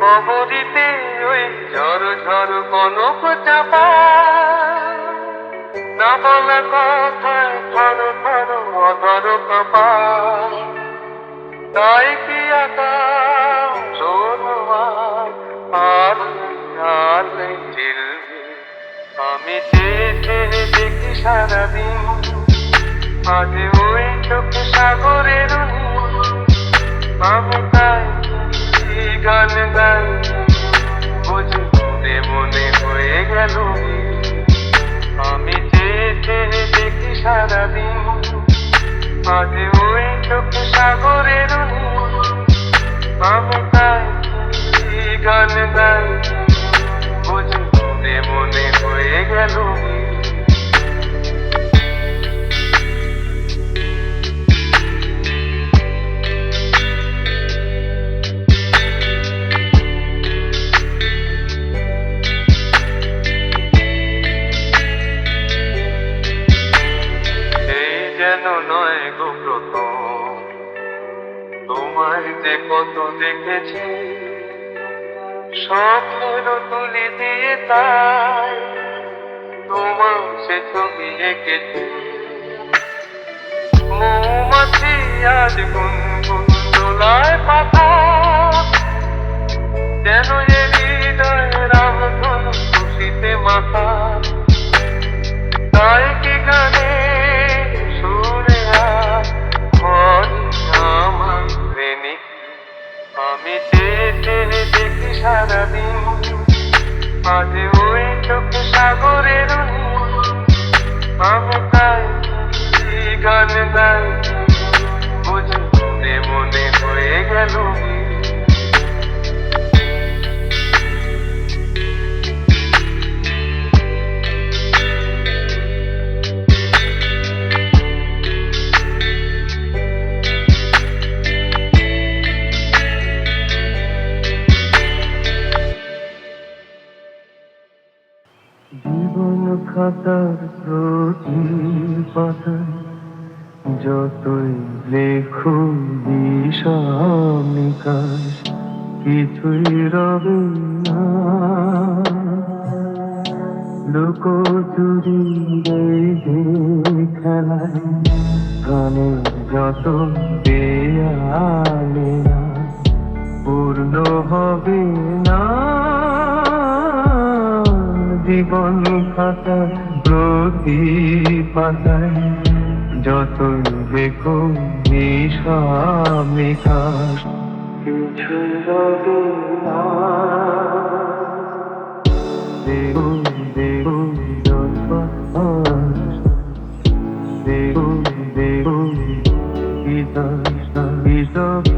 কবরিতে ওই ঝড় ঝড় কনক চাপা। না বলা কপা তাই কি আর আর আমি চেয়ে দেখি সারাদিন। আজ ওই চোখে সাগরের। আমি তাই গান গাই বুঝি মনে মনে হয়ে গেল আমি দেখি সারাদিন ওই চোখে গান গাই বুঝি মনে মনে হয়ে গেল স্বপ্নের তুলি দিয়ে তাই তোমার সে ছবি এঁকেছে। মৌমাছি আজ গুনগুন দোলায় পাতা যেন এ হৃদয় রামধন খুশিতে মাথা সারাদিন মাঝে ওই চোখে সাগরের। আমি খাতার প্রতি পাতায় যতই লেখো বিষামিকাশ কিছুই রবে না। লোক চুরি খেলায় গানের যত দেয়ালে না, পূর্ণ হবে না। জীবন খাতা প্রতি পাতায় যত দেখো নিশামিকাশ কিছু রবে না। দেও দেও জলপাস দেও দেও গীতাস গীতাস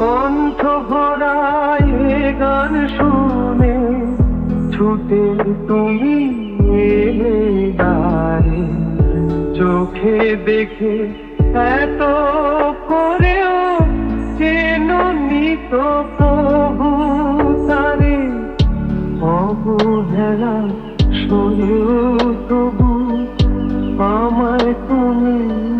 কণ্ঠ ভরায় গান শুনে ছুটে তুমি এলে চোখে দেখে এত করেও চেন নিত প্রভু তারে অবহেলা সরেও আমায় তুমি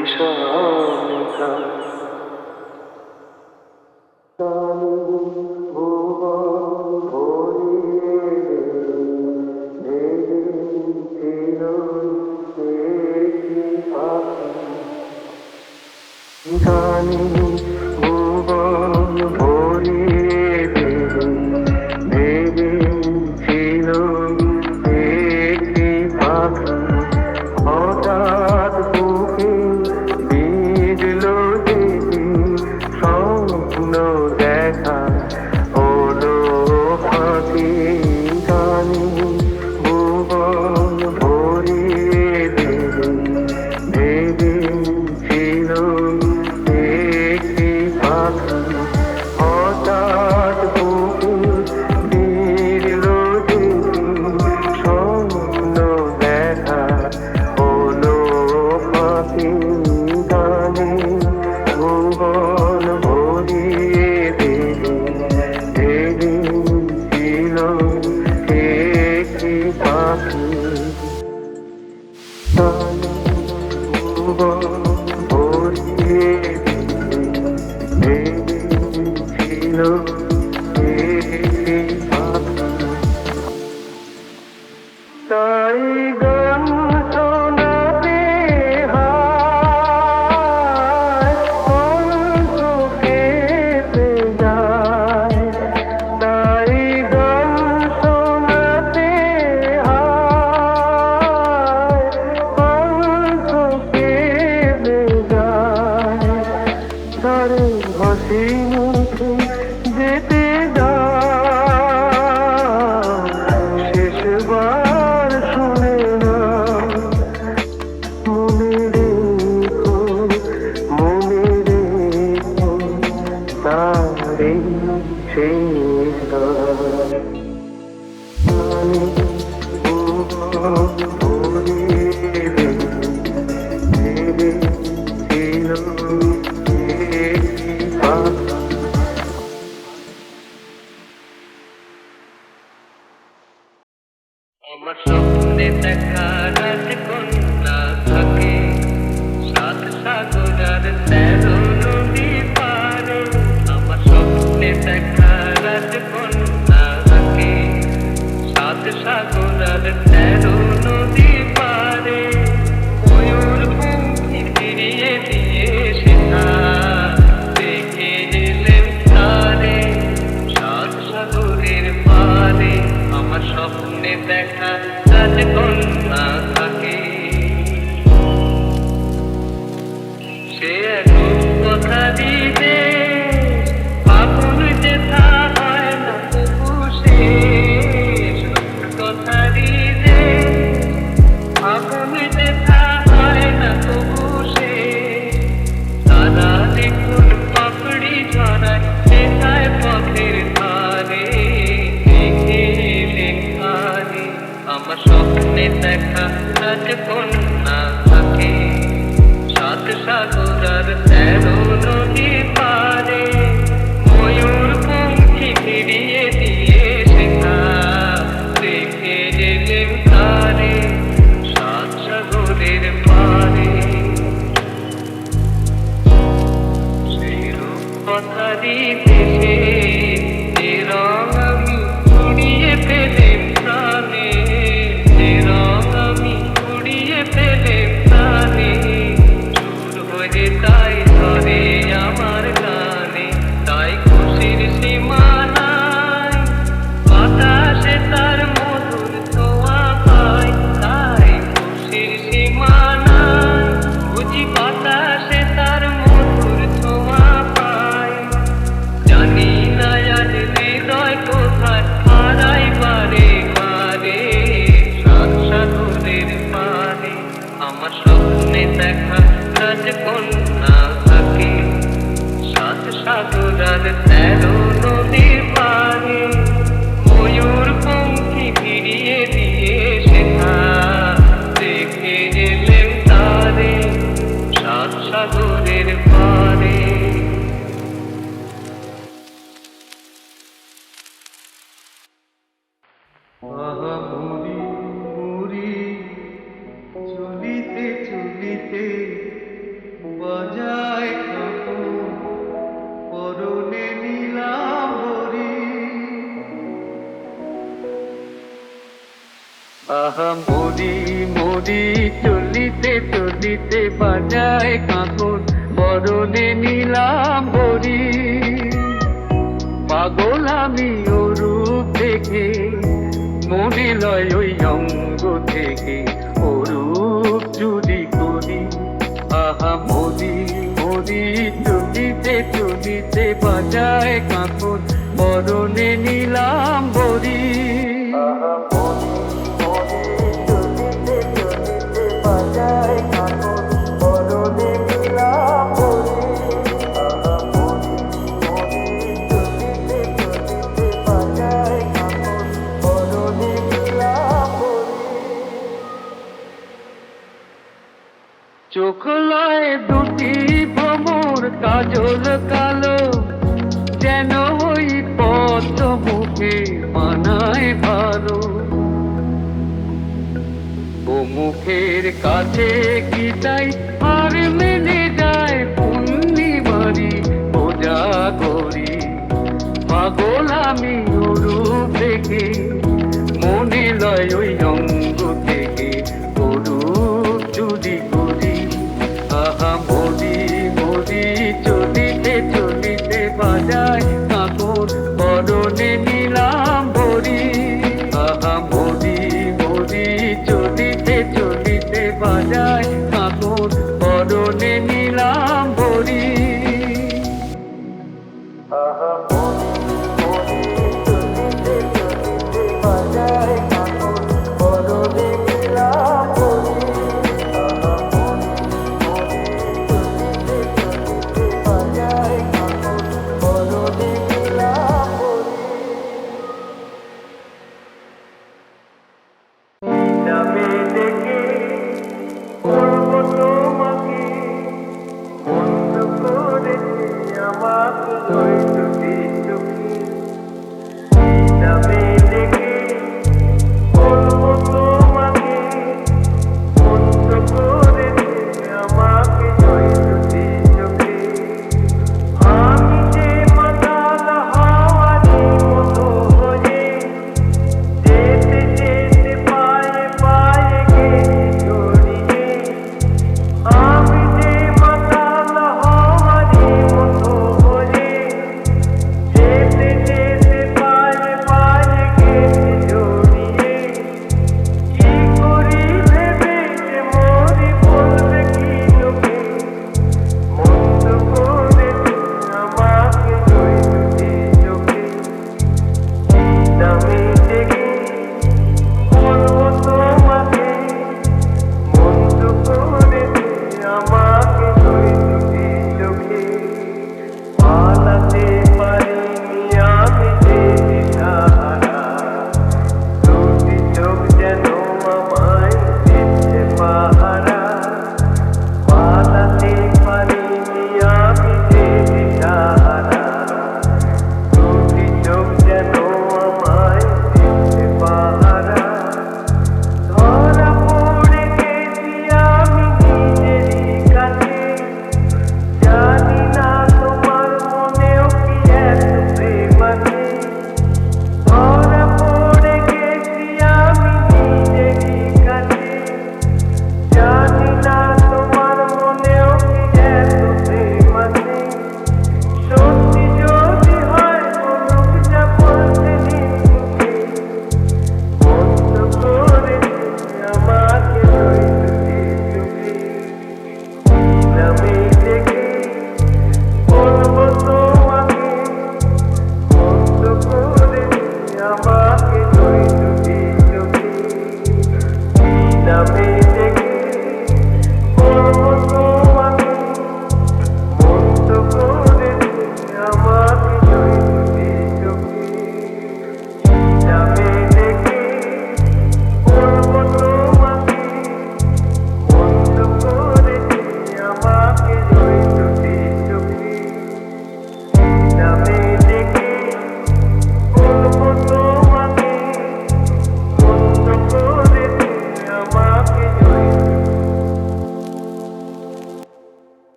বিষমিতা Ama sonunda kadar konu স্বপ্নে দেখা রাজকন্যা থাকে in the আহা মুড়ি মুড়ি চলিতে চলিতে বাজায় কাকু নীলাম্বরি আহা মুড়ি মুড়ি, চলিতে চলিতে বাজায় কাকুর পরনে নীলাম্বরি পাগল আমি মনে লয় ওই অঙ্গ থেকে ওরূপ যদি করি আহা মরি মরি চুদিতে চুদিতে বাজায় কাঁকুন পরনে নিলাম বরি আহা মরি মরি তুলিতে তুলিতে বাজায় কাজল কালো যেন ওই পদ্ম মুখে মানায় ভালো। ও মুখের কাছে কি তাই? আর মেনে যায় পুণ্যি পূর্ণিমারি পূজা করি। পাগল আমি ওরূপ দেখে, মনে লয় ওই